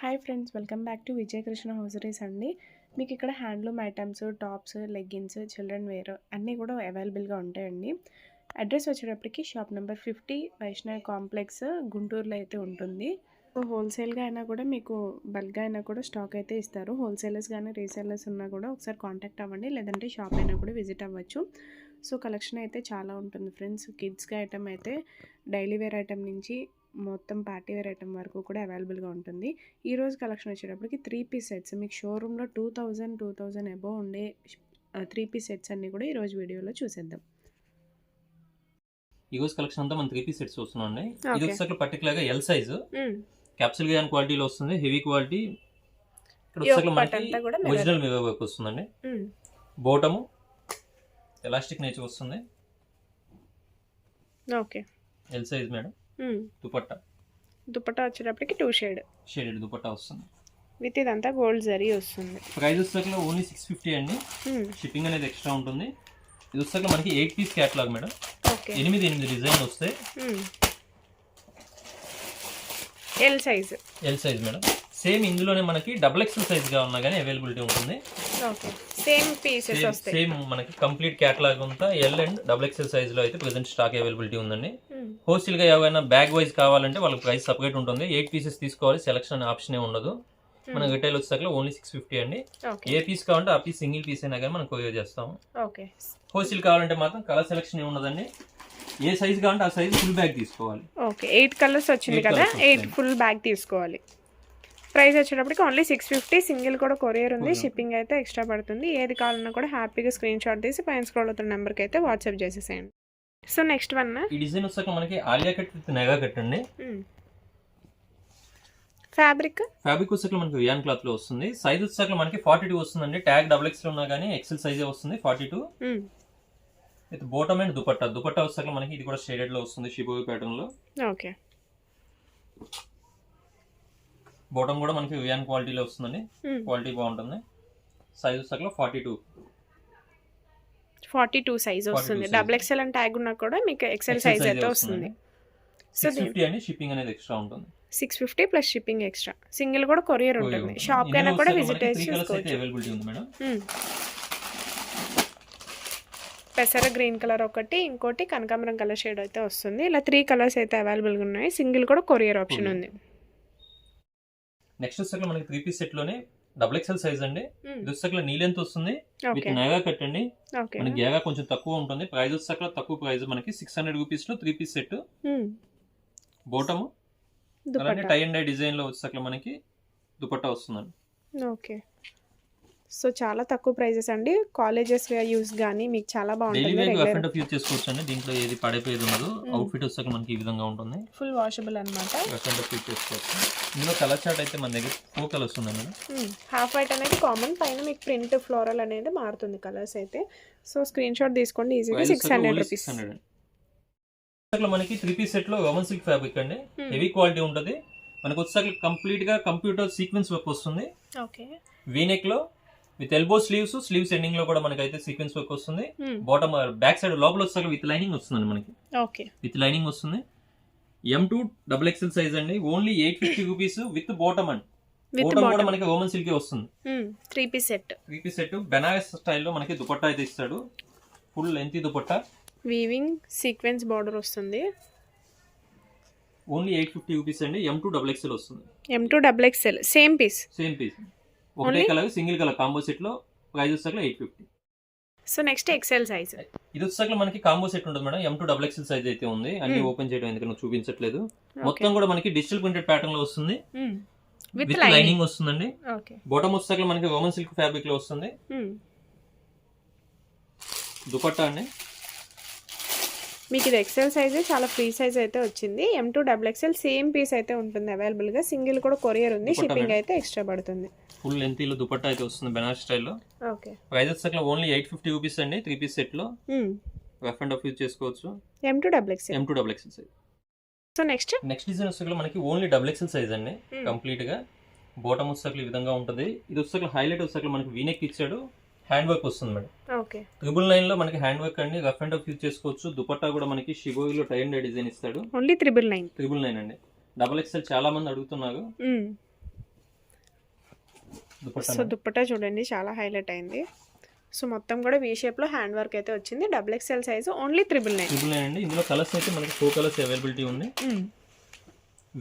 Hi friends welcome back to Vijayakrishna hosieries అండి. మీకు ఇక్కడ handloom items tops leggings children wear అన్నీ కూడా అవైలబుల్గా ఉంటాయండి. అడ్రస్ వచ్చేటప్పటికి shop number fifty Vaishnav complex గుంటూరులో అయితే ఉంటుంది. హోల్సేల్గా అయినా కూడా మీకు బల్క్గా అయినా కూడా స్టాక్ అయితే ఇస్తారు. హోల్సేలర్స్ కానీ రీసేలర్స్ ఉన్నా కూడా ఒకసారి కాంటాక్ట్ అవ్వండి. లేదంటే షాప్ అయినా కూడా విజిట్ అవ్వచ్చు. సో కలెక్షన్ అయితే చాలా ఉంటుంది ఫ్రెండ్స్ కిడ్స్గా ఐటమ్ అయితే డైలీ వేర్ ఐటమ్ నుంచి మొత్తం పార్టీ వేర్ ఐటమ్ వరకు కూడా అవైలబుల్గా ఉంటుంది. ఈ రోజు కలెక్షన్ వచ్చేటప్పటికి త్రీ పీస్ సెట్స్. మీకు షోరూంలో two thousand two thousand above ఉండే త్రీ పీస్ సెట్స్ అన్నీ కూడా ఈరోజు వీడియోలో చూసేద్దాం. ఈ రోజు కలెక్షన్ అంతా మన త్రీ పీస్ సెట్స్ వస్తున్నాం అండి. ఇది. వచ్చేసరికి పర్టికులర్గా ఎల్ సైజ్ క్యాప్సూల్ గాన్ క్వాలిటీలో వస్తుంది. హెవీ క్వాలిటీ ఇక్కడ వచ్చేసరికి మనకి. ఒరిజినల్ మిగ వర్క్ వస్తుందండి. బోటము ఎలాస్టిక్ నేచర్ వస్తుంది. Okay. L size madam dupatta. Dupatta వచ్చేటప్పటికి టూ షేడ్. షేడెడ్ దుపట్టా వస్తుంది. విత్ ఇదంతా గోల్డ్ జరీ వస్తుంది. ప్రైస్ వచ్చేసరికి ఓన్లీ సిక్స్ ఫిఫ్టీ అండి. షిప్పింగ్ అనేది ఎక్స్ట్రా ఉంటుంది. ఇది వచ్చేసరికి మనకి ఎయిట్ పీస్ క్యాటలాగ్ మేడం. ఎనిమిది ఎనిమిది డిజైన్ వస్తాయి. L size L size madam. Same ఇందులోనే మనకి డబుల్ ఎక్స్ఎల్ సైజ్గా ఉన్నా కానీ అవైలబిలిటీ ఉంటుంది. సేమ్ పీసెస్ సేమ్ వస్తాయి. సేమ్ మనకి కంప్లీట్ క్యాటలాగ్ అంతా ఎల్ అండ్ డబుల్ ఎక్స్ఎల్ సైజ్లో అయితే ప్రెసెంట్ స్టాక్ అవైలబిలిటీ ఉందండి. హోల్సేల్గా ఏవైనా బ్యాగ్ వైజ్ కావాలంటే వాళ్ళకి ప్రైస్ సపరేట్ ఉంటుంది. ఎయిట్ పీసెస్ తీసుకోవాలి సెలక్షన్ అనే ఆప్షన్ ఉండదు. మన రిటైల్ వచ్చేసరికి ఓన్లీ సిక్స్ ఫిఫ్టీ అండి. ఏ పీస్ కావాలంటే ఆ పీస్ సింగిల్ పీస్ అయినా కానీ మనం కొరియర్ చేస్తాం ఓకే హోల్సేల్ కావాలంటే మాత్రం కలర్ సెలక్షన్ ఉండదండి. ఏ సైజ్ కావాలంటే ఆ సైజ్ ఫుల్ బ్యాగ్ తీసుకోవాలి. ఓకే ఎయిట్ కలర్స్ వచ్చింది కదా ఎయిట్. ఫుల్ బ్యాగ్ తీసుకోవాలి. ప్రైస్ వచ్చేటప్పటికి ఓన్లీ సిక్స్ ఫిఫ్టీ సింగిల్ కూడా కొరియర్ ఉంది. షిప్పింగ్ అయితే ఎక్స్ట్రా పడుతుంది. ఏది కావాలన్నా కూడా హ్యాపీగా స్క్రీన్ షాట్ తీసి పైన స్క్రోల్ అవుతున్న నెంబర్కి అయితే వాట్సాప్ చేసేసేయండి. సో నెక్స్ట్ వన్ ఈ డిజైన్ వచ్చాక మనకి ఆలియా కట్ విత్ నెగా కట్ అండి. ఫ్యాబ్రిక్ ఫ్యాబ్రిక్ వచ్చాక మనకి వియాన్ క్లాత్లో వస్తుంది. సైజ్ వచ్చాక మనకి ఫార్టీ టూ వస్తుందండి ట్యాగ్ డబుల్ ఎక్స్ ఉన్నా కానీ ఎక్సెల్ సైజే వస్తుంది. Forty two with bottom and dupatta dupatta వచ్చాక మనకి ఇది కూడా షేడెడ్లో వస్తుంది. షిబోవి ప్యాటర్న్లో. ఓకే బోటమ్ కూడా మనకి వియాన్ క్వాలిటీలో వస్తుందండి. క్వాలిటీ బాగుంటుంది. సైజ్ వచ్చాక forty two forty two size 42 వస్తుంది. డబుల్ ఎక్సెల్ అని ట్యాగ్ ఉన్నా కూడా మీకు ఎక్సెల్ సైజ్ అయితే వస్తుంది. సో సిక్స్ ఫిఫ్టీ అండి షిప్పింగ్ అనేది ఎక్స్ట్రా ఉంటుంది. Six fifty plus shipping extra single కూడా కొరియర్ ఉంటుంది. షాప్ కైనా కూడా విజిట్ అవైలబిలిటీ ఉంది మేడం. పెసర గ్రీన్ కలర్ ఒకటి ఇంకోటి కనకాంబరం కలర్ షేడ్ అయితే వస్తుంది. ఇలా త్రీ కలర్స్ అయితే అవైలబుల్గా ఉన్నాయి. సింగిల్ కూడా కొరియర్ ఆప్షన్. ఉంది. నెక్స్ట్ వచ్చాక మనకి త్రీ పీస్ సెట్లోనే డబుల్ ఎక్స్ఎల్ సైజ్ అండి. మ్మ్. ఇది వచ్చాక నీ లెంత్ వస్తుంది. విత్ నెగా కట్ అండి. మనకి గేగా కొంచెం తక్కువ ఉంటుంది. ప్రైస్ వచ్చాక తక్కువ ప్రైస్ మనకి సిక్స్ హండ్రెడ్ రూపీస్లో త్రీ పీస్ సెట్. బోటము అలానే దుపట్టా. టై అండ్ డై డిజైన్లో వచ్చాక మనకి దుపట్టా వస్తుందండి. ఓకే సో చాలా తక్కువ ప్రైజెస్ అండి. కాలేజెస్ యూస్ కానీ మీకు చాలా బాగుంటుంది. రెగ్యులర్ యూజ్ చేసుకోవచ్చు అండి దీంట్లో ఏది పడిపోయేది ఉండదు. Hmm. అవుట్ఫిట్ వచ్చాక మనకి ఈ విధంగా ఉంటుంది. ఫుల్ వాషబుల్ అనమాట రఫ్ అండ్ యూజ్ చేసుకోవచ్చు. ఇందులో కలర్ చార్ట్ అయితే మన దగ్గర ఫోర్ కలర్స్ ఉన్నాయి మేడం. హాఫ్ వైట్ అనేది కామన్ పైన మీకు ప్రింట్ ఫ్లోరల్ అనేది మారుతుంది కలర్స్ అయితే. సో స్క్రీన్ షాట్ తీసుకోండి. ఈజీగా సిక్స్ హండ్రెడ్ రూపీస్ మనకి త్రీ పీస్ సెట్లో రోమన్ సిల్క్ ఫ్యాబ్రిక్ అండి. Hmm. హెవీ క్వాలిటీ ఉంటుంది. మనకు వచ్చాక కంప్లీట్గా కంప్యూటర్ సీక్వెన్స్ వర్క్ వస్తుంది. ఓకే వీనెక్లో విత్ ఎల్బో స్లీవ్స్ స్లీవ్స్ ఎండింగ్లో కూడా మనకి అయితే సీక్వెన్స్ వర్క్ వస్తుంది బాటమ్ బ్యాక్ సైడ్ లోపల వచ్చాక విత్ లైనింగ్ వస్తుందండి మనకి. ఓకే విత్ లైనింగ్ వస్తుంది. M to double XL size అండి. Only eight fifty rupees with bottom అండి. బాటమ్ కూడా మనకి రోమన్ సిల్క్ వస్తుంది. Three piece set three piece set Banaras స్టైల్లో మనకి దుపట్టా అయితే ఇస్తాడు. Full lengthy dupatta. Weaving sequence border వస్తుంది. ఓన్లీ ఎయిట్ ఫిఫ్టీ రూపీస్ అండి. ఎం టూ డబుల్ ఎక్స్ఎల్ వస్తుంది. M to double XL same piece same piece ఒకటే? Colour single colour combo సెట్లో price వచ్చాక eight fifty. So next XL size ఇది వచ్చాక మనకి combo set ఉంటుంది madam M to double XL size అయితే ఉంది. అన్ని Hmm. ఓపెన్ చేయడం ఎందుకంటే చూపించట్లేదు. మొత్తం కూడా మనకి డిజిటల్ ప్రింటెడ్ ప్యాటర్న్లో వస్తుంది విత్ లైనింగ్ వస్తుందండి. బాటమ్ వచ్చాక మనకి రోమన్ సిల్క్ ఫ్యాబ్రిక్లో వస్తుంది. దుపట్టా అండి. మీకు ఇది ఎక్స్ఎల్ సైజ్ చాలా ఫ్రీ సైజ్ అయితే వచ్చింది. M to double XL same piece అయితే ఉంటుంది అవైలబుల్గా. సింగిల్ కూడా కొరియర్ ఉంది. షిప్పింగ్. అయితే ఎక్స్ట్రా పడుతుంది. ఫుల్ లెంతీలో దుపట్టా అయితే వస్తుంది బెనారస్ స్టైల్లో. ప్రైస్ వచ్చాక ఓన్లీ ఎయిట్ ఫిఫ్టీ రూపీస్ అండి త్రీ పీస్ సెట్లో రఫ్ అండ్ ఆఫ్ యూజ్ చేసుకోవచ్చు. M to double XL M to double size so next? Next design వచ్చాక మనకి ఓన్లీ డబుల్ ఎక్స్ఎల్ సైజ్ అండి కంప్లీట్గా బాటమ్ వచ్చాక ఈ విధంగా ఉంటుంది. ఇది వచ్చాక హైలైట్ వచ్చాక మనకి వీనెక్ ఇచ్చాడు. హ్యాండ్ వర్క్ వస్తుంది మేడం. ఓకే. ట్రిపుల్ నైన్లో మనకి హ్యాండ్ వర్క్ అండి రఫ్ అండ్ ఆఫ్ యూజ్ చేసుకోవచ్చు. దుపట్టా కూడా మనకి షిబోయిలో టై అండ్ డిజైన్ ఇస్తాడు. Only triple nine triple nine అండి. డబుల్ ఎక్స్ఎల్ చాలా మంది అడుగుతున్నారు. సో దుప్పటా చూడండి చాలా హైలైట్ అయింది. సో మొత్తం కూడా వీ షేప్లో హ్యాండ్ వర్క్ అయితే వచ్చింది. Double XL size only triple nine triple nine అండి. ఇందులో కలర్స్ అయితే మనకి ఫోర్ కలర్స్ అవైలబిలిటీ ఉంది.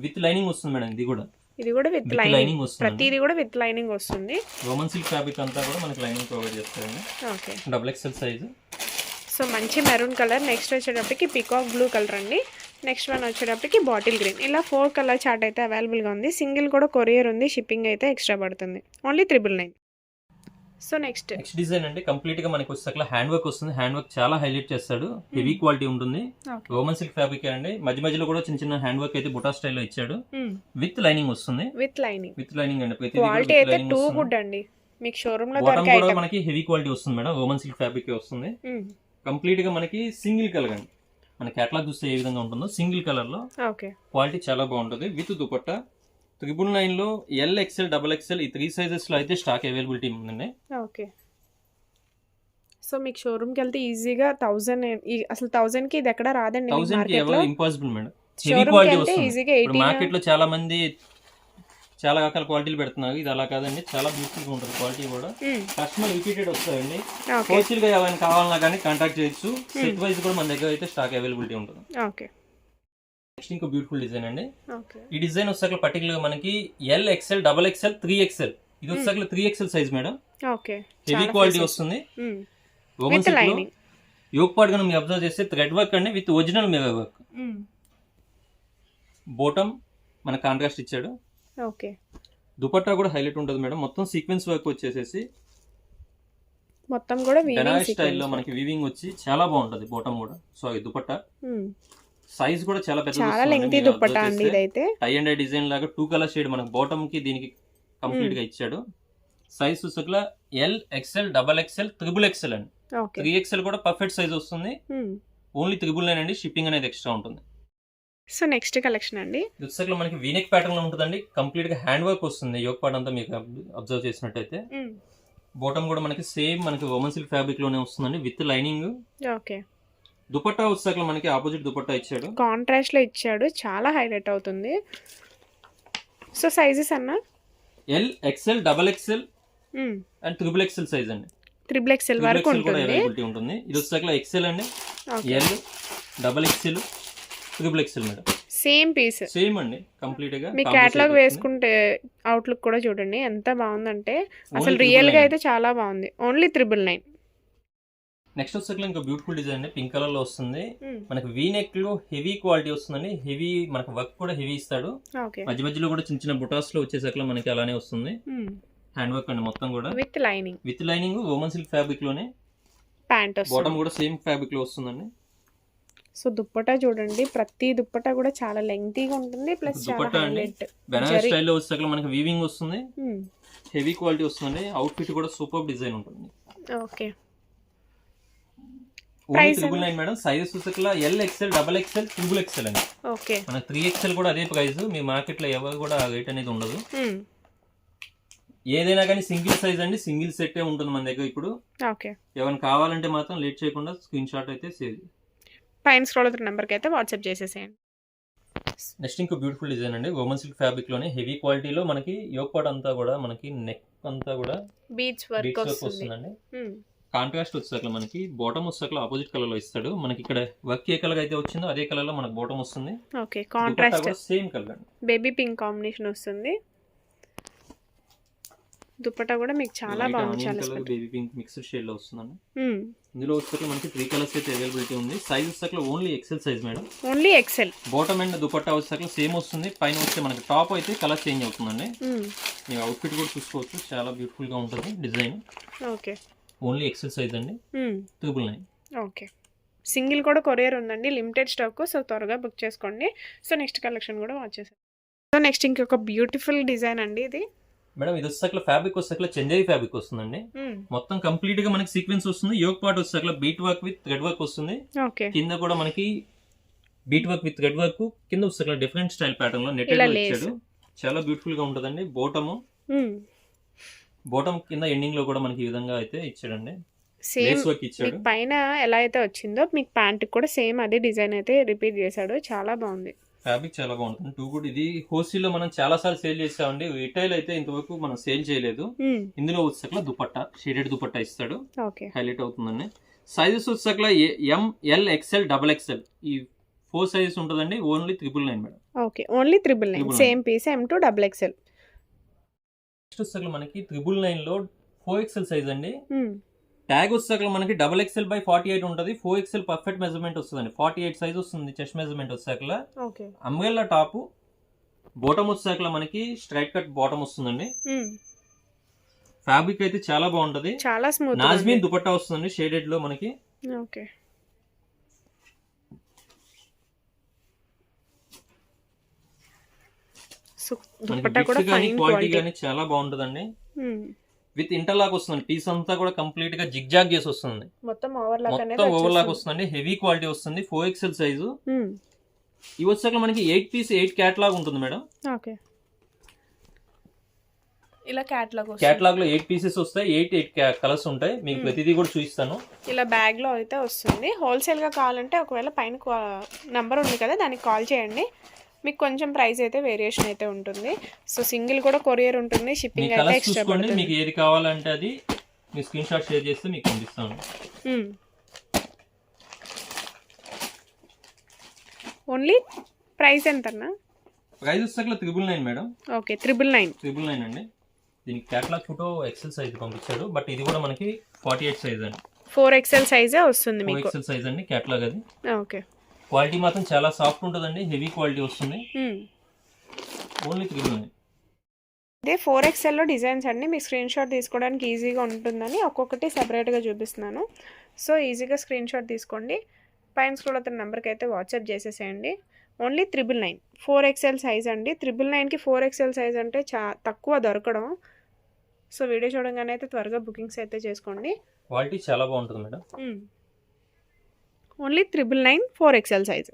విత్ లైనింగ్ వస్తుంది మేడం ఇది కూడా. ఇది కూడా విత్ లైనింగ్ వస్తుంది. ప్రతిది కూడా విత్ లైనింగ్ వస్తుంది. రోమన్ సిల్క్ ఫ్యాబ్రిక్ అంతా కూడా మనకి లైనింగ్ ప్రొవైడ్ చేస్తారండి. Okay. Double XL size so మంచి మెరూన్ కలర్ నెక్స్ట్ వచ్చేటప్పటికి పికాక్ బ్లూ కలర్ అండి. నెక్స్ట్ వన్ వచ్చేటప్పటికి బాటిల్ గ్రీన్. ఇలా ఫోర్ కలర్ చార్ట్ అయితే అవైలబుల్గా ఉంది. సింగిల్ కూడా కొరియర్ ఉంది. షిప్పింగ్ అయితే ఎక్స్ట్రా పడుతుంది. Only triple nine. So next next design అండి. కంప్లీట్గా మనకి వచ్చేసరికి హ్యాండ్ వర్క్ వస్తుంది. హ్యాండ్ వర్క్ చాలా హైలైట్ చేస్తాడు. హెవీ క్వాలిటీ ఉంటుంది. రోమన్ సిల్క్ ఫ్యాబ్రిక్ అండి. మధ్య మధ్యలో కూడా చిన్న చిన్న హ్యాండ్ వర్క్ అయితే బుటా స్టైల్లో ఇచ్చాడు. విత్ లైనింగ్ వస్తుంది. With lining. విత్ లైనింగ్ అండి. ప్రతి క్వాలిటీ అయితే టూ గుడ్ అండి. మీకు షోరూమ్లో దొరికే ఐటమ్ మనకి హెవీ క్వాలిటీ వస్తుంది మేడం. రోమన్ సిల్క్ ఫ్యాబ్రిక్ వస్తుంది. కంప్లీట్గా మనకి సింగిల్ కలర్ అండి. మన కేటలాగ్ చూస్తే ఏ విధంగా ఉంటుందో. సింగిల్ కలర్లో క్వాలిటీ చాలా బాగుంటుంది. విత్ దుపట్టా. త్రిబుల్ నైన్లో ఎల్ ఎక్స్ఎల్ డబల్ ఎక్స్ఎల్ ఈ త్రీ సైజెస్లో అయితే స్టాక్ అవైలబిలిటీ ఉందండి. ఓకే. సో మీకు షోరూమ్కి వెళ్తే ఈజీగా థౌజండ్ అసలు థౌజండ్కి ఇది ఎక్కడ రాదండి థౌసండ్ ఎవరు ఇంపాసిబుల్ మేడం. మార్కెట్లో చాలా మంది చాలా రకాల క్వాలిటీలు పెడుతున్నారు. ఇది అలా కాదండి. చాలా బ్యూటిఫుల్గా ఉంటుంది క్వాలిటీ కూడా. కస్టమర్ రిపీటెడ్ వస్తాయండి. హోల్సేల్గా ఏమైనా కావాలన్నా కానీ కాంటాక్ట్ చేయొచ్చు. సెట్ వైజ్ కూడా మన దగ్గర అయితే స్టాక్ అవైలబిలిటీ ఉంటుంది. ఓకే. నెక్స్ట్ ఇంకో బ్యూటిఫుల్ డిజైన్ అండి. ఈ డిజైన్ వచ్చాక పర్టికులర్ మనకి L XL double XL three XL ఇది వచ్చాక three XL size madam. Heavy quality వస్తుంది. యోగ్ పార్ట్గా మీరు అబ్జర్వ్ చేస్తే థ్రెడ్ వర్క్ అండి. With original mirror work bottom మన కాంట్రాస్ట్ ఇచ్చాడు. ఓకే. దుపట్టా కూడా హైలైట్ ఉంటుంది మేడం. మొత్తం సీక్వెన్స్ వర్క్ వచ్చేసేసి మొత్తం కూడా వీవింగ్ స్టైల్లో మనకి వీవింగ్ వచ్చి చాలా బాగుంటది బోటమ్ కూడా. సో ఈ దుపట్టా. సైజ్ కూడా చాలా పెద్ద చాలా లెంగ్తీ దుప్పటా అండి ఇదైతే. టై అండ్ డిజైన్ లాగా టూ కలర్ షేడ్ మనకి బాటమ్కి దీనికి కంప్లీట్గా ఇచ్చాడు. Size చూసుకులా L XL double XL triple XL అండి. ఓకే త్రీ ఎక్స్ఎల్ కూడా పర్ఫెక్ట్ సైజ్ వస్తుంది. ఓన్లీ త్రిబుల్ నైన్ అండి. షిప్పింగ్ అనేది ఎక్స్ట్రా ఉంటుంది. సో నెక్స్ట్ కలెక్షన్ అండి. వచ్చేసరికి మనకి వీనెక్ ప్యాటర్న్లో ఉంటుందండి. కంప్లీట్గా హ్యాండ్ వర్క్ వస్తుంది. యోగ్ పార్ట్ అంతా మీకు అబ్జర్వ్ చేసినట్టయితే. బాటమ్ కూడా మనకి సేమ్ మనకి రోమన్ సిల్క్ ఫ్యాబ్రిక్లోనే వస్తుందండి. With lining. ఓకే. దుపట్టా వచ్చేసరికి మనకి ఆపోజిట్ దుపట్టా ఇచ్చాడు. కాంట్రాస్ట్లో ఇచ్చాడు. చాలా హైలైట్ అవుతుంది. సో సైజెస్ అన్న? L XL double XL and triple XL size అండి. త్రిబుల్ ఎక్స్ఎల్ వరకు ఉంటుంది. ఇది వచ్చేసరికి ఎక్స్ఎల్ అండి. L double XL triple XL madam same piece same అండి. కంప్లీట్గా మీ క్యాటలాగ్. వేసుకుంటే అవుట్లుక్ కూడా చూడండి. ఎంత బాగుందంటే అసలు రియల్గా. అయితే చాలా బాగుంది. ఓన్లీ త్రిబుల్ నైన్ నెక్స్ట్ వచ్చేసరికి ఇంకా బ్యూటిఫుల్ డిజైన్ అండి. పింక్ కలర్లో వస్తుంది. మనకి వీ నెక్లో హెవీ క్వాలిటీ వస్తుందండి. హెవీ మనకి వర్క్ కూడా హెవీ ఇస్తాడు. మధ్య మధ్యలో కూడా చిన్న చిన్న బుటాస్లో వచ్చేసరికి మనకి అలానే వస్తుంది. హ్యాండ్ వర్క్ అండి మొత్తం కూడా. With lining with lining Roman silk ఫ్యాబ్రిక్లోనే. Pant bottom కూడా సేమ్ ఫ్యాబ్రిక్లో వస్తుందండి. సో దుప్పటా చూడండి. ప్రతి దుప్పటా కూడా చాలా లెంగ్తీగా ఉంటుంది ప్లస్ చాలా. హైలైట్ బెనారస్. స్టైల్లో వచ్చేసరికి మనకి వీవింగ్ వస్తుంది. హెవీ క్వాలిటీ వస్తుంది. అవుట్ ఫిట్ కూడా సూపర్ డిజైన్ ఉంటుంది. Okay nine madam. Sizes L XL double XL XL అండి. ఓకే మన త్రీ ఎక్స్ఎల్ కూడా అదే ప్రైస్ మీ మార్కెట్లో ఎవరు కూడా రేట్ అనేది ఉండదు. ఏదైనా కానీ సింగిల్ సైజ్ అండి. సింగిల్ సెట్ ఉంటుంది మన దగ్గర ఇప్పుడు. ఓకే ఎవరైనా కావాలంటే మాత్రం లేట్ చేయకుండా స్క్రీన్ షాట్ అయితే సేవ్ పైన స్క్రోల్ అవుతున్న నెంబర్కి అయితే వాట్సాప్ చేసేసేయండి. నెక్స్ట్ ఇంకో బ్యూటిఫుల్ డిజైన్ అండి. రోమన్ సిల్క్ ఫ్యాబ్రిక్లోనే హెవీ క్వాలిటీలో మనకి యోగ్ పార్ట్ అంతా కూడా మనకి నెక్ అంతా కూడా బీచ్ వర్క్ వస్తుందండి. Hmm. కాంట్రాస్ట్ వచ్చేసరికి మనకి బాటమ్ వచ్చేసరికి ఆపోజిట్ కలర్లో ఇస్తాడు. మనకి ఇక్కడ వర్క్ ఏ కలర్ అయితే వచ్చిందో అదే కలర్లో మనకి బాటమ్ వస్తుంది. ఓకే కాంట్రాస్ట్ సేమ్ కలర్ అండి. బేబీ పింక్ కాంబినేషన్ వస్తుంది. దుప్పటా కూడా మీకు చాలా బాగుంది చాలా బేబీ పింక్ మిక్స్డ్ షేడ్లో వస్తుందండి. ఇందులో వచ్చేసరికి మనకి త్రీ కలర్స్ అయితే అవైలబిలిటీ ఉంది. సైజ్ వచ్చేసరికి only XL size madam only XL bottom and dupatta వచ్చేసరికి సేమ్ వస్తుంది. పైన వచ్చే మనకి టాప్ అయితే కలర్ చేంజ్ అవుతుందండి. మీ అవుట్ఫిట్ కూడా చూసుకోవచ్చు. చాలా బ్యూటిఫుల్గా ఉంటుంది design okay. Only XL size అండి. Triple nine okay. సింగిల్ కూడా కొరియర్ ఉందండి. లిమిటెడ్ స్టాక్ సో త్వరగా బుక్ చేసుకోండి. సో నెక్స్ట్ కలెక్షన్ కూడా వచ్చేసాం సో నెక్స్ట్ ఇంకొక బ్యూటిఫుల్ డిజైన్ అండి ఇది. మేడం ఇది వచ్చేసరికి ఫ్యాబ్రిక్ వచ్చేసరికి చందేరి ఫ్యాబ్రిక్ వస్తుందండి. Hmm. మొత్తం కంప్లీట్గా మనకి సీక్వెన్స్ వస్తుంది. యోగ్ పార్ట్ వచ్చేసరికి bead work with thread work వస్తుంది. కింద కూడా మనకి bead work with thread work కింద వచ్చేసరికి డిఫరెంట్ స్టైల్ ప్యాటర్న్లో lace. ఇచ్చాడు చాలా బ్యూటిఫుల్గా ఉంటుందండి. Bottom Hmm. బోటం కింద ఎండింగ్లో కూడా మనకి ఈ విధంగా అయితే ఇచ్చాడండి. సేమ్ పైన ఎలా అయితే వచ్చిందో మీకు ప్యాంట్ కూడా సేమ్ అదే డిజైన్ అయితే రిపీట్ చేశాడు. చాలా బాగుంది. ఫ్యాబ్రిక్ చాలా బాగుంటుంది. Too good. ఇది హోల్సేల్లో మనం చాలా సార్లు సేల్ చేసామండి. రిటైల్ అయితే ఇంతవరకు మనం సేల్ చేయలేదు. ఇందులో వచ్చేసరికి దుపట్టా షేడెడ్ దుపట్టా ఇస్తాడు. ఓకే. హైలైట్ అవుతుందండి. సైజెస్ వచ్చేసరికి M L XL double XL ఈ ఫోర్ సైజెస్ ఉంటుందండి. Only triple nine madam. Okay. Only triple nine. Same piece M to double XL next వచ్చేసరికి మనకి త్రిబుల్ నైన్లో ఫోర్ ఎక్స్ఎల్ సైజ్ అండి. ట్యాగ్ వచ్చేసరికి మనకి double XL by forty eight ఉంటుంది. Four XL perfect measurement వస్తుందండి. Forty eight size వస్తుంది chest measurement okay umbrella top bottom వచ్చేసరికి మనకి స్ట్రైట్ కట్ బాటమ్ వస్తుందండి. ఫ్యాబ్రిక్ అయితే చాలా బాగుంటది. చాలా స్మూత్ నాజ్మీన్ దుపట్టా వస్తుందండి షేడెడ్లో మనకి. ఓకే దుపట్టా కూడా క్వాలిటీ క్వాలిటీ కానీ చాలా బాగుంటదండి. విత్ ఇంటర్లాక్ వస్తుంది పీస్ అంతా కూడా కంప్లీట్గా జిగ్జాగ్ చేసి వస్తుంది. మొత్తం ఓవర్లాక్ మొత్తం ఓవర్లాక్. వస్తుందండి. హెవీ క్వాలిటీ వస్తుంది. Four XL size. ఇవి వచ్చాక మనకి ఎయిట్ పీస్ ఎయిట్ క్యాట్లాగ్ ఉంటుంది మేడం. ఓకే. ఇలా క్యాట్లాగ్ క్యాట్లాగ్లో ఎయిట్ పీసెస్ వస్తాయి. ఎయిట్ ఎయిట్ కలర్స్ ఉంటాయి. మీకు. ప్రతిదీ కూడా చూపిస్తాను. ఇలా బ్యాగ్లో అయితే వస్తుంది. హోల్సేల్గా కావాలంటే ఒకవేళ పైన నంబర్ ఉంది కదా దానికి కాల్ చేయండి. మీకు కొంచెం ప్రైస్ అయితే వేరియేషన్ అయితే ఉంటుంది. సో సింగిల్ కూడా కొరియర్ ఉంటుంది షిప్పింగ్ అయితే ఎక్స్ట్రా పడుతుంది. మీకు ఏది కావాలంటే అది మీ స్క్రీన్ షాట్ షేర్ చేస్తే మీకు పంపిస్తాను ఓన్లీ ప్రైస్ ఎంతన్నా? ప్రైస్ వచ్చాక triple nine madam. Okay triple nine. Triple nine అండి. దీనికి క్యాట్లాగ్ ఫోటో ఎక్సెల్ సైజ్ పంపించాడు బట్ ఇది కూడా మనకి ఫార్టీ ఎయిట్ సైజ్ అండి ఫోర్ ఎక్స్ఎల్ సైజే వస్తుంది మీకు? ఎక్సెల్ సైజ్ అండి క్యాట్లాగ్ అది. ఓకే. క్వాలిటీ మాత్రం చాలా సాఫ్ట్ ఉంటుందండి హెవీ క్వాలిటీ వస్తుంది. ఓన్లీ త్రిబుల్ నైన్ ఇదే ఫోర్ ఎక్స్ఎల్లో డిజైన్స్ అండి మీకు స్క్రీన్ షాట్ తీసుకోవడానికి ఈజీగా ఉంటుందని ఒక్కొక్కటి సపరేట్గా చూపిస్తున్నాను. సో ఈజీగా స్క్రీన్ షాట్ తీసుకోండి. పైన స్క్రోల్ అవుతున్న నెంబర్కి అయితే వాట్సాప్ చేసేసేయండి. Only triple nine. Four XL size అండి. త్రిబుల్ నైన్కి ఫోర్ ఎక్స్ఎల్ సైజ్ అంటే చా తక్కువ దొరకడం. సో వీడియో చూడంగానే అయితే త్వరగా బుకింగ్స్ అయితే చేసుకోండి. క్వాలిటీ చాలా బాగుంటుంది madam. Only triple nine four XL size.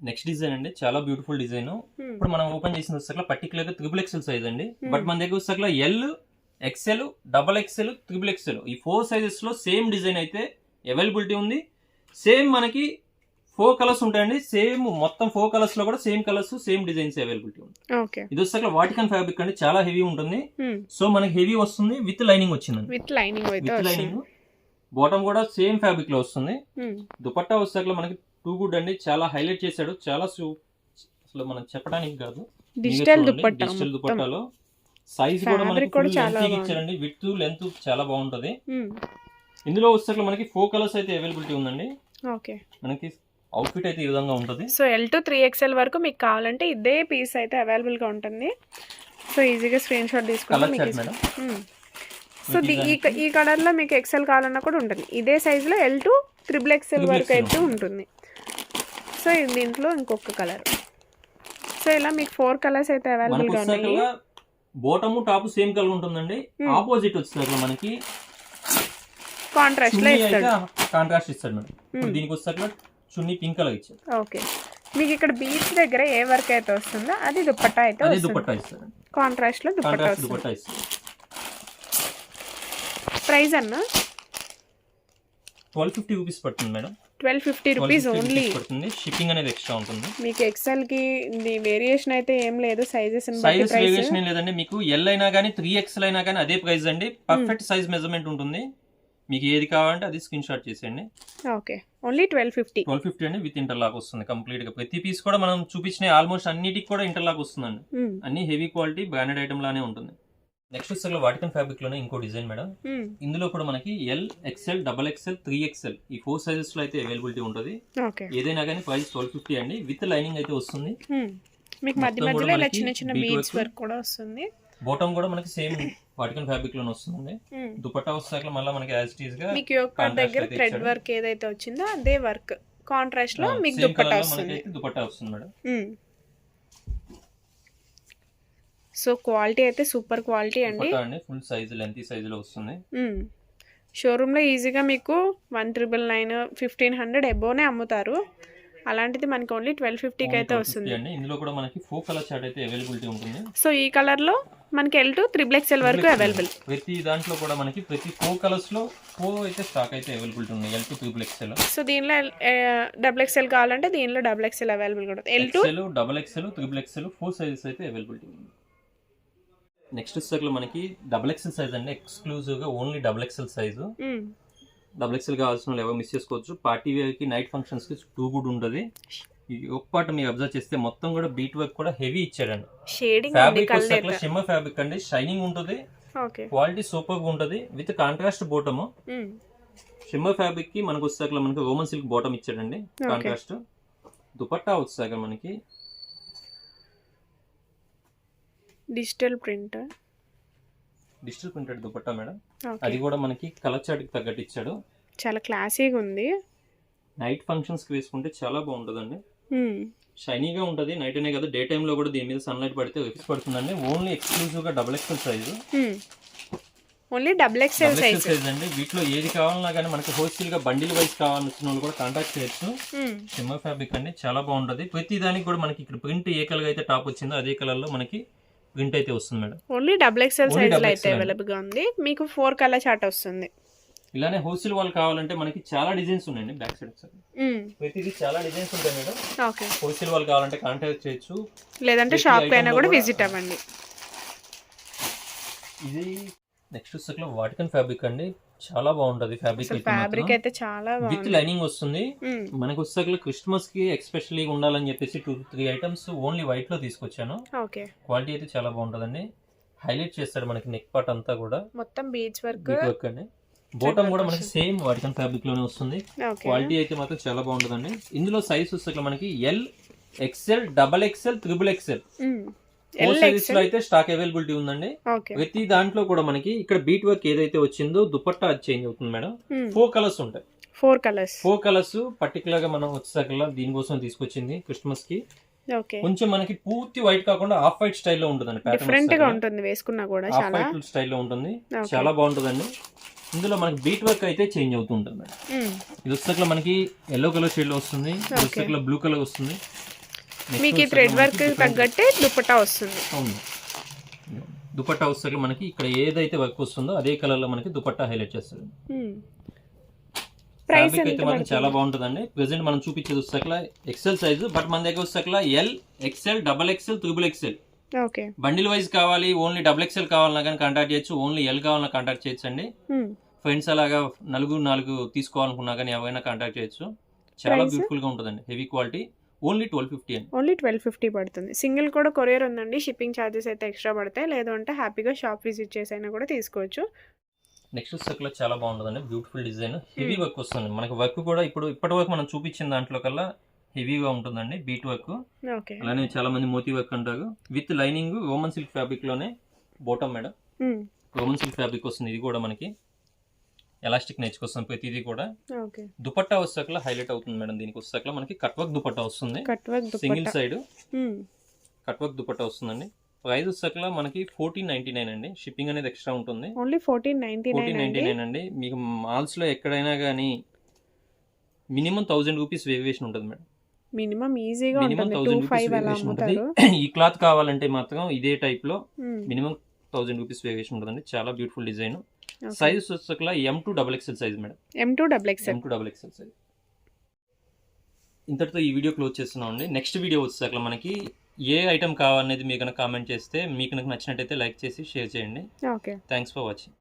Next design అండి చాలా బ్యూటిఫుల్ డిజైన్. ఇప్పుడు మనం ఓపెన్ చేసిన వచ్చాక పర్టికులర్గా త్రిబుల్ ఎక్సెల్ సైజ్ అండి. Hmm. బట్ మన దగ్గర వచ్చాక L XL double XL triple XL ఈ ఫోర్ సైజెస్లో సేమ్ డిజైన్ అయితే అవైలబిలిటీ ఉంది. సేమ్ మనకి ఫోర్ కలర్స్ ఉంటాయండి. సేమ్ మొత్తం ఫోర్ కలర్స్లో కూడా same colours same designs availability ఉంది. ఇది వచ్చాక వాటికన్ ఫ్యాబ్రిక్ అండి చాలా హెవీ ఉంటుంది. సో మనకి హెవీ వస్తుంది విత్ లైనింగ్ వచ్చిందండి. With lining with lining. Bottom కూడా సేమ్ ఫ్యాబ్రిక్లో వస్తుంది. దుపట్టా వచ్చాక మనకి టూ గుడ్ అండి. చాలా హైలైట్ చేశాడు. చాలా అసలు మనం చెప్పడానికి కాదు. డిజిటల్ దుపట్టాలో సైజ్ కూడా మనకి. ఇచ్చారండి విత్ లెంత్ చాలా బాగుంటది. ఇందులో వచ్చాక మనకి ఫోర్ కలర్స్ అయితే అవైలబిలిటీ ఉందండి. ఓకే. మనకి అవుట్ఫిట్ అయితే ఈ విధంగా ఉంటుంది. So L to three XL వరకు మీకు కావాలంటే ఇదే పీస్ అయితే అవైలబుల్గా ఉంటుంది. సో ఈజీగా screen shot chart madam. So the- ఈ క- ఈ కలర్లో మీకు ఎక్సెల్ కావాలన్నా కూడా ఉంటుంది. ఇదే సైజులో L to triple XL Triple వరకు అయితే ఉంటుంది. సో ఇది దీంట్లో ఇంకొక కలర్ సో ఇలా మీకు ఫోర్ కలర్స్ అయితే మనకు అవైలబుల్గా ఉన్నాయి బోటము టాప్ సేమ్ కలర్ ఉంటుందండి. Hmm. ఆపోజిట్ వచ్చేసరికి మనకి కాంట్రాస్ట్లో చున్నీ అయితే ఇస్తాడు కాంట్రాస్ట్ ఇస్తాడు మేడం. Hmm. దీనికి వచ్చాక చున్నీ పింక్ కలర్ ఇచ్చాడు ఓకే మీకు ఇక్కడ బీచ్ దగ్గర ఏ వర్క్ అయితే వస్తుందో అది దుప్పట్టా అయితే దుపట్టా ఇస్తాడు. దుప్పట్టా కాంట్రాస్ట్ వస్తుంది. దుపట్టా ఇస్తాడు. ప్రైస్ అన్న? ట్వెల్వ్ ఫిఫ్టీ రూపీస్ పడుతుంది madam. Twelve fifty 1250 rupees only పడుతుంది. షిప్పింగ్ అనేది ఎక్స్ట్రా ఉంటుంది. మీకు ఎక్సెల్కి వేరియేషన్ అయితే ఏం లేదు సైజెస్ సైజెస్ వేరియేషన్ ఏం లేదండి. మీకు ఎల్ అయినా కానీ త్రీ ఎక్స్ఎల్ అయినా కానీ అదే ప్రైస్ అండి. పర్ఫెక్ట్ సైజ్ మెజర్మెంట్ ఉంటుంది. మీకు ఏది కావాలంటే అది స్క్రీన్ షాట్ చేసేయండి. Okay only twelve fifty twelve fifty అండి విత్ ఇంటర్లాక్ వస్తుంది కంప్లీట్గా. ప్రతి పీస్ కూడా మనం చూపించిన ఆల్మోస్ట్ అన్నిటికి కూడా ఇంటర్లాక్ వస్తుందండి. అన్ని హెవీ క్వాలిటీ బ్రాండెడ్ ఐటమ్ లానే ఉంటుంది. నెక్స్ట్ వచ్చేసరికి వాటికన్ ఫ్యాబ్రిక్లోనే ఇంకో డిజైన్ మేడం. ఇందులో కూడా మనకి L XL double XL three XL ఈ ఫోర్ సైజెస్లో అయితే అవైలబిలిటీ ఉంటుంది. ఏదైనా కానీ ప్రైస్ ట్వెల్వ్ ఫిఫ్టీ అండి. విత్ లైనింగ్ అయితే వస్తుంది. మీకు మధ్య మధ్యలో ఇలా చిన్న చిన్న బీడ్స్. వర్క్ కూడా వస్తుంది. బాటమ్ కూడా మనకి సేమ్ వాటికన్ ఫ్యాబ్రిక్లోనే వస్తుంది. దుపట్టా వస్తాక మళ్ళీ మనకి యాజ్ టీజ్గా మీకు యొక్క దగ్గర థ్రెడ్. వర్క్ ఏదైతే వచ్చిందో అదే వర్క్ కాంట్రాస్ట్లో మీకు లో వస్తుంది. దుపట్టా వస్తుంది మేడం. సో క్వాలిటీ అయితే సూపర్ క్వాలిటీ అండి. ఫుల్ సైజ్ లెంత్ సైజ్లో వస్తుంది షోరూంలో ఈజీగా మీకు one triple nine fifteen hundred ఎబోనే అమ్ముతారు. అలాంటిది మనకి ఓన్లీ ట్వెల్వ్ ఫిఫ్టీకి అయితే 1250 వస్తుంది. ఇందులో కూడా మనకి ఫోర్ కలర్ చార్ట్ అయితే అవైలబిలిటీ ఉంటుంది. సో ఈ కలర్లో మనకి ఎల్ టు త్రిబుల్ ఎక్స్ఎల్ వరకు అవైలబుల్ ప్రతి దాంట్లో కూడా మనకి ప్రతి ఫోర్ కలర్స్లో ఫోర్ అయితే స్టాక్ అయితే అవైలబిలిటీ ఉన్నాయి L to triple XL so దీనిలో డబుల్ ఎక్స్ఎల్ కావాలంటే దీనిలో డబుల్ ఎక్స్ఎల్ అవైలబుల్ కూడా. L to XL double XL triple XL four sizes అయితే అవైలబిలిటీ ఉంది. నెక్స్ట్లో మనకి డబల్ ఎక్స్ఎల్ సైజ్ అండి. ఎక్స్క్లూజివ్గా only double XL size double XL కావాల్సిన వాళ్ళు ఎవరు మిస్ చేసుకోవచ్చు. పార్టీ వేర్కి నైట్ ఫంక్షన్స్కి టూ గుడ్ ఉంటుంది ఈ ఒక పాట మీరు అబ్జర్వ్ చేస్తే మొత్తం కూడా బీట్ వర్క్ కూడా హెవీ ఇచ్చాడండి. ఫ్యాబ్రిక్ వచ్చేసరికి షిమ్మర్ ఫ్యాబ్రిక్ అండి. షైనింగ్ ఉంటుంది. క్వాలిటీ సూపర్గా ఉంటుంది. విత్ కాంట్రాస్ట్ బోటము షిమ్మర్ ఫ్యాబ్రిక్కి మనకు వచ్చేసరికి మనకి రోమన్ సిల్క్ బాటమ్ ఇచ్చాడండి. కాంట్రాస్ట్ దుపట్టా వచ్చేసరికి మనకి. Digital print digital printed dupatta madam? అది కూడా మనకి కలర్ చాట్కి తగ్గట్టు ఇచ్చాడు చాలా క్లాసీగా ఉంది. నైట్ ఫంక్షన్స్కి వేసుకుంటే చాలా బాగుంటుందండి. షైనీగా ఉంటుంది నైట్ అనే కదా డే లో కూడా దీని మీద సన్లైట్ పడితే రిఫ్రెష్ పడుతుందండి. ఓన్లీ ఎక్స్క్లూజివ్గా double XL size. Only double XL size size. అండి వీటిలో ఏది కావాలన్నా కానీ మనకి హోల్సేల్గా బండిల్ వైజ్ కావాలనుకున్న వాళ్ళు కూడా కాంటాక్ట్ చేయొచ్చు. షిమ్మర్ ఫ్యాబ్రిక్ అండి చాలా బాగుంటుంది. ప్రతి దానికి కూడా మనకి ఇక్కడ ప్రింట్ ఏ కలర్ అయితే టాప్ వచ్చిందో అదే కలర్లో మనకి ప్రింట్ అయితే వస్తుంది madam. Only double XL size అయితే. అవైలబుల్గా ఉంది. మీకు ఫోర్ కలర్ చార్ట్ వస్తుంది. ఇలానే హోల్సేల్ వాళ్ళు కావాలంటే మనకి చాలా డిజైన్స్ ఉన్నాయండి బ్యాక్ సైడ్ ఒకసారి. ప్రతిదీ చాలా డిజైన్స్ ఉంటాయి మేడం. ఓకే. హోల్సేల్ వాళ్ళు కావాలంటే కాంటాక్ట్ చేయొచ్చు. లేదంటే షాప్లో కూడా విజిట్ అవ్వండి. ఇది నెక్స్ట్లో వాటికన్ ఫ్యాబ్రిక్ అండి. చాలా బాగుంటది ఫ్యాబ్రిక్ ఫ్యాబ్రిక్ అయితే చాలా విత్ లైనింగ్ వస్తుంది. మనకు వచ్చేసరికి క్రిస్మస్కి ఎక్స్పెషల్లీ ఉండాలని చెప్పేసి టూ త్రీ ఐటమ్స్ ఓన్లీ వైట్లో తీసుకొచ్చాను. క్వాలిటీ అయితే చాలా బాగుంటుందండి. హైలైట్ చేస్తాడు మనకి నెక్ పార్ట్ అంతా కూడా. మొత్తం బీచ్ వర్క్ వర్క్ అండి. బోటం కూడా మనకి సేమ్ వాటికన్ ఫ్యాబ్రిక్లోనే వస్తుంది. క్వాలిటీ అయితే మాత్రం చాలా బాగుంటుందండి. ఇందులో సైజ్ వచ్చేసరికి మనకి L XL double XL triple XL సైజెస్లో అయితే స్టాక్ అవైలబిలిటీ ఉందండి. ప్రతి దాంట్లో కూడా మనకి ఇక్కడ బీట్ వర్క్ ఏదైతే వచ్చిందో దుపట్టా అది చేంజ్ అవుతుంది మేడం. Hmm. ఫోర్ కలర్స్ ఉంటాయి. ఫోర్ కలర్స్ ఫోర్ కలర్స్ పర్టికులర్గా మనం వచ్చేసరికల్లా దీనికోసం తీసుకొచ్చింది క్రిస్మస్కి. కొంచెం మనకి పూర్తి వైట్ కాకుండా ఆఫ్ వైట్ స్టైల్లో ఉంటుందండి డిఫరెంట్గా ప్యాటర్న్ ఉంటుంది వేసుకున్నా కూడా చాలా. వైట్ స్టైల్లో ఉంటుంది. చాలా బాగుంటుందండి. ఇందులో మనకి బీట్ వర్క్ అయితే చేంజ్ అవుతూ ఉంటుంది మేడం. Hmm. ఇది వచ్చేసరికి మనకి ఎల్లో కలర్ షేడ్లో వస్తుంది. ఇది Okay. వచ్చేసరికి బ్లూ కలర్ వస్తుంది. మీకు ఈ థ్రెడ్ వర్క్ తగ్గట్టే దుపట్టా వస్తుంది. అవును. దుపట్టా వచ్చేసరికి మనకి. ఇక్కడ ఏదైతే వర్క్ వస్తుందో అదే కలర్లో మనకి దుపట్టా హైలైట్ చేస్తుంది. ప్రైస్ అయితే మనకి చాలా బాగుంటుందండి. ప్రెసెంట్ మనం చూపించేది వచ్చేసరికి ఎక్సెల్ సైజు బట్ మన దగ్గర వచ్చేసరికి L XL double XL triple XL okay. Bundle wise కావాలి ఓన్లీ డబుల్ ఎక్సెల్ కావాలన్నా కానీ కాంటాక్ట్ చేయొచ్చు. ఓన్లీ ఎల్ కావాలన్నా కాంటాక్ట్ చేయొచ్చు అండి ఫ్రెండ్స్ అలాగా నలుగురు నాలుగు తీసుకోవాలనుకున్నా కానీ ఎవరైనా కాంటాక్ట్ చేయొచ్చు. చాలా? బ్యూటిఫుల్గా ఉంటుందండి. Heavy quality only twelve fifty అండి. ఓన్లీ ట్వెల్వ్ ఫిఫ్టీ పడుతుంది. సింగిల్ కూడా కొరియర్ ఉందండి. షిప్పింగ్ ఛార్జెస్ అయితే ఎక్స్ట్రా పడతాయి. లేదు అంటే హ్యాపీగా షాప్ విజిట్ చేసైనా కూడా తీసుకోవచ్చు. నెక్స్ట్ సర్కిల్ చాలా బాగుంటుందండి. Beautiful design. హెవీ వర్క్ వస్తుంది. మనకి వర్క్ కూడా ఇప్పుడు ఇప్పటి వరకు మనం చూపించిన దాంట్లో కల్లా హెవీగా ఉంటుందండి బీట్ వర్క్. అలానే చాలా మంది మోతీ వర్క్ అంటారు. With lining Roman silk ఫ్యాబ్రిక్లోనే bottom madam Roman silk fabric వస్తుంది. ఇది కూడా మనకి. ఎలాస్టిక్ నేర్చుకొస్తుంది ప్రతిదీ కూడా. దుపట్టా వచ్చాకలా హైలైట్ అవుతుంది మేడం దీనికి వచ్చాకలా మనకి కట్ వర్క్ దుపట్టా వస్తుంది. Single side cut work dupatta వస్తుందండి. ప్రైస్ వచ్చాకలా మనకి ఫోర్టీన్ నైన్టీ నైన్ అండి. షిప్పింగ్ అనేది ఎక్స్ట్రా ఉంటుంది. Only fourteen ninety fourteen nine ninety అండి నైన్ అండి. మీకు మాల్స్లో ఎక్కడైనా కానీ మినిమం థౌసండ్ రూపీస్ వేరియేషన్ ఉంటుంది మేడం. మినిమం ఈజీగా మినిమం థౌసండ్ రూపీస్ ఉంటుంది. ఈ క్లాత్ కావాలంటే మాత్రం ఇదే టైప్లో. మినిమం థౌసండ్ రూపీస్ వేరియేషన్ ఉంటుందండి. చాలా బ్యూటిఫుల్ డిజైన్. సైజ్ వచ్చేసరికి M to double XL size madam. M to double M XL to double XL size ఇంతటితో ఈ వీడియో క్లోజ్ చేస్తున్నాం అండి నెక్స్ట్ వీడియో వచ్చేసరికి మనకి ఏ ఐటమ్ కావాలనేది మీరు కనుక కామెంట్ చేస్తే మీకు కనుక నచ్చినట్టయితే లైక్ చేసి షేర్ చేయండి. ఓకే. Thanks for watching